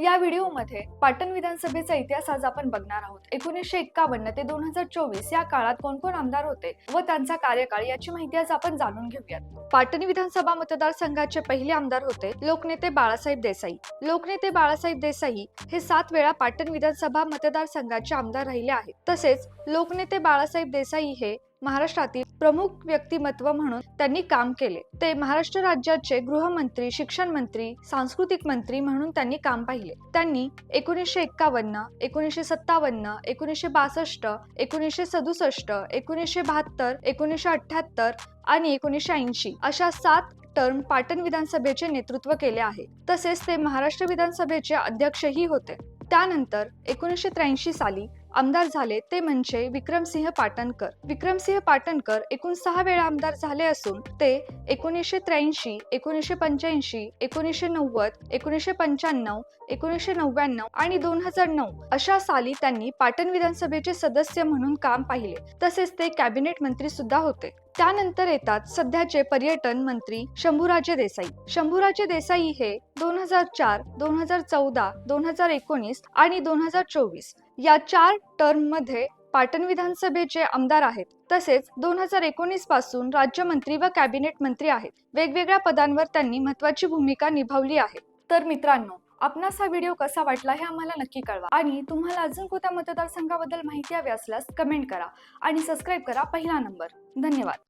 या व्हिडिओमध्ये पाटण विधानसभेचा इतिहास आज आपण बघणार आहोत. एकोणीसशे एक्कावन्न ते दोन हजार चोवीस या काळात कोण कोण आमदार होते व त्यांचा कार्यकाळ याची माहिती आज आपण जाणून घेऊयात. पाटण विधानसभा मतदारसंघाचे पहिले आमदार होते लोकनेते बाळासाहेब देसाई. लोकनेते बाळासाहेब देसाई हे सात वेळा पाटण विधानसभा मतदारसंघाचे आमदार राहिले आहेत. तसेच लोकनेते बाळासाहेब देसाई हे महाराष्ट्रातील प्रमुख व्यक्तिमत्व म्हणून त्यांनी काम केले. ते महाराष्ट्र राज्याचे गृहमंत्री शिक्षण मंत्री सांस्कृतिक मंत्री म्हणून त्यांनी काम पाहिले. त्यांनी एकोणीसशे एक्कावन्न एकोणीसशे सत्तावन्न एकोणीसशे बासष्ट एकोणीसशे सदुसष्ट एकोणीसशे बहात्तर एकोणीसशे अठ्ठ्याहत्तर आणि एकोणीसशे ऐंशी अशा सात टर्म पाटण विधानसभेचे नेतृत्व केले आहे. तसेच ते महाराष्ट्र विधानसभेचे अध्यक्षही होते. त्यानंतर एकोणीसशे त्र्याऐंशी साली आमदार झाले ते म्हणजे विक्रमसिंह पाटणकर. विक्रमसिंह पाटणकर एकूण सहा वेळा आमदार झाले असून ते एकोणीसशे त्र्याऐंशी एकोणीसशे पंच्याऐंशी एकोणीसशे नव्वद एकोणीसशे पंच्याण्णव एकोणीसशे नव्याण्णव आणि दोन हजार नऊ अशा साली त्यांनी पाटण विधानसभेचे सदस्य म्हणून काम पाहिले. तसेच ते कॅबिनेट मंत्री सुद्धा होते. त्यानंतर येतात सध्याचे पर्यटन मंत्री शंभूराजे देसाई. शंभूराजे देसाई हे दोन हजार चार दोन हजार चौदा दोन हजार एकोणीस आणि दोन हजार चोवीस या चार टर्ममध्ये पाटण विधानसभेचे आमदार आहेत तसेच दोन हजार एकोणीसपासून राज्यमंत्री व कॅबिनेट मंत्री आहेत. वेगवेगळ्या पदांवर त्यांनी महत्वाची भूमिका निभावली आहे. तर मित्रांनो आपणास हा व्हिडिओ कसा वाटला हे आम्हाला नक्की कळवा. आणि तुम्हाला अजून कोणत्या मतदारसंघाबद्दल माहिती हवी असल्यास कमेंट करा आणि सबस्क्राईब करा पहिला नंबर धन्यवाद.